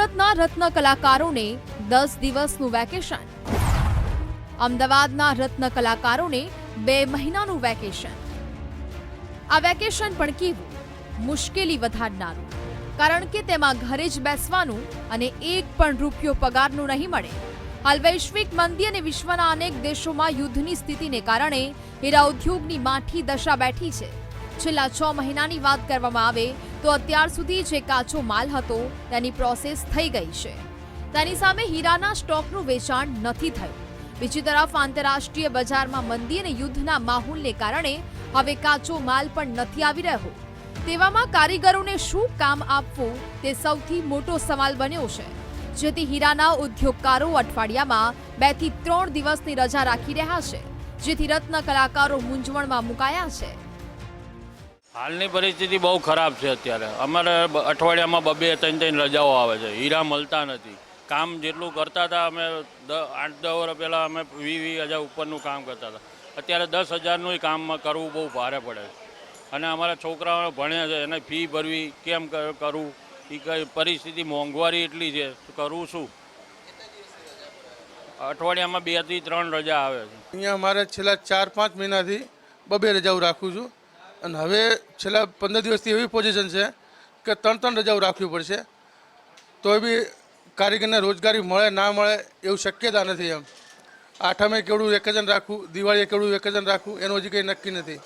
સુરતના રત્ન કલાકારોને દસ દિવસનું વેકેશન. અમદાવાદના રત્ન કલાકારોને બે મહિનાનું વેકેશન. આ વેકેશન પણ કેવું? મુશ્કેલી વધારનારું. કારણ કે તેમાં ઘરે જ બેસવાનું અને એક પણ રૂપિયો પગારનું નહીં મળે. હાલ વૈશ્વિક મંદી અને વિશ્વના અનેક દેશોમાં યુદ્ધની સ્થિતિને કારણે હીરા ઉદ્યોગની માઠી દશા બેઠી છે. છેલ્લા છ મહિનાની વાત કરવામાં આવે તો અત્યાર સુધી જે કાચો માલ હતો, તેની પ્રોસેસ થઈ ગઈ છે. તેની સામે હીરાના સ્ટોકનું વેચાણ નથી થયું. બીજી તરફ આંતરરાષ્ટ્રીય બજારમાં મંદી અને યુદ્ધના માહોલને કારણે હવે કાચો માલ પણ નથી આવી રહ્યો. તેવામાં કારીગરોને શું કામ આપવું, તે સૌથી મોટો સવાલ બન્યો છે. જેથી હીરાના ઉદ્યોગકારો અઠવાડિયામાં બેથી ત્રણ દિવસની રજા રાખી રહ્યા છે, જેથી રત્ન કલાકારો મૂંઝવણમાં મુકાયા છે. હાલની પરિસ્થિતિ બહુ ખરાબ છે અત્યારે. અમારે અઠવાડિયામાં બબે ત્રણ ત્રણ રજાઓ આવે છે. હીરા મળતા નથી. કામ જેટલું કરતા હતા, અમે આઠ દસ વર્ષ પહેલાં અમે વી વી હજાર ઉપરનું કામ કરતા હતા. અત્યારે દસ હજારનું કામ કરવું બહુ ભારે પડે છે. અને અમારા છોકરાઓ ભણે છે, એને ફી ભરવી કેમ કરવું એ કઈ પરિસ્થિતિ મોંઘવારી એટલી છે કરવું શું? અઠવાડિયામાં બેથી ત્રણ રજા આવે છે. અહીંયા અમારે છેલ્લા ચાર પાંચ મહિનાથી બબે રજાઓ રાખું છું. અને હવે છેલ્લા પંદર દિવસથી એવી પોઝિશન છે કે ત્રણ ત્રણ રજાઓ રાખવી પડશે. તોય બી કારીગરને રોજગારી મળે, ના મળે એવું શક્યતા નથી એમ. આઠમે કેવડું વેકેશન રાખવું, દિવાળીએ કેવડું વેકેશન રાખવું, એનું હજી કંઈ નક્કી નથી.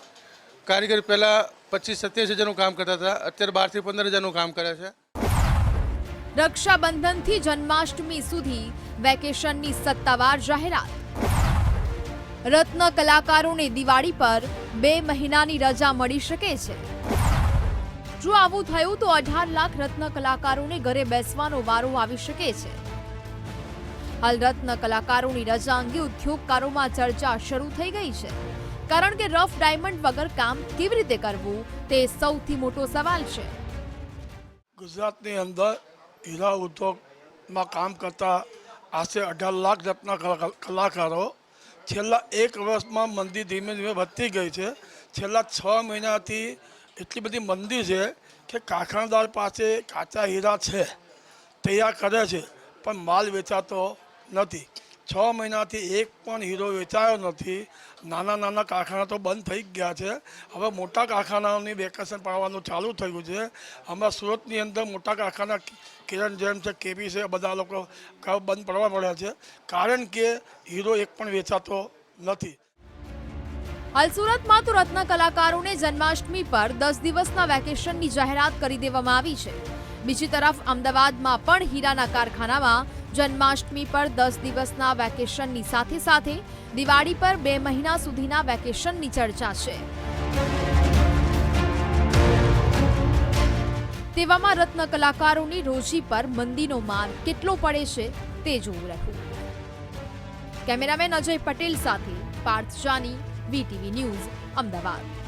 કારીગર પહેલાં પચીસ સત્યાવીસ હજારનું કામ કરતા હતા, અત્યારે બારથી પંદર હજારનું કામ કરે છે. રક્ષાબંધનથી જન્માષ્ટમી સુધી વેકેશનની સત્તાવાર જાહેરાત. રત્ન કલાકારોને દિવાળી પર બે મહિનાની રજા મળી શકે છે. જો આવું થયું તો અઢાર લાખ રત્ન કલાકારોને ઘરે બેસવાનો વારો આવી શકે છે. હાલ રત્ન કલાકારોની રજા અંગે ઉદ્યોગકારોમાં ચર્ચા શરૂ થઈ ગઈ છે. કારણ કે રફ ડાયમંડ વગર કામ કેવી રીતે કરવું તે સૌથી મોટો સવાલ છે. ગુજરાતની અંદર હીરા ઉદ્યોગમાં કામ કરતા આશરે અઢાર લાખ રત્ન કલા- કલાકારો છેલ્લા એક વર્ષમાં મંદી ધીમે ધીમે વધતી ગઈ છે. છેલ્લા છ મહિનાથી એટલી બધી મંદી છે કે કારખાનેદાર પાસે કાચા હીરા છે, તૈયાર કરે છે, પણ માલ વેચાતો નથી. છ મહિનાથી એક પણ હીરો વેચાયો નથી. નાના નાના કારખાના તો બંધ થઈ ગયા છે. હવે મોટા કારખાનાઓની વેકેશન પાડવાનું ચાલુ થયું છે. હમણાં સુરતની અંદર મોટા કારખાના કિરણ જેમ છે, કેબી છે બધા લોકો બંધ પડવા પડ્યા છે. કારણ કે હીરો એક પણ વેચાતો નથી. હાલ સુરતમાં તો રત્ન કલાકારોને જન્માષ્ટમી પર દસ દિવસના વેકેશનની જાહેરાત કરી દેવામાં આવી છે. બીજી તરફ અમદાવાદમાં પણ હીરાના કારખાનામાં જન્માષ્ટમી પર દસ દિવસના વેકેશનની સાથે સાથે દિવાળી પર બે મહિના સુધીના વેકેશનની ચર્ચા છે. તેવામાં રત્ન કલાકારોની રોજી પર મંદીનો માર કેટલો પડે છે તે જોવું રહ્યું કેમેરામેન અજય પટેલ સાથે પાર્થ જાની, વીટીવી ન્યૂઝ, અમદાવાદ.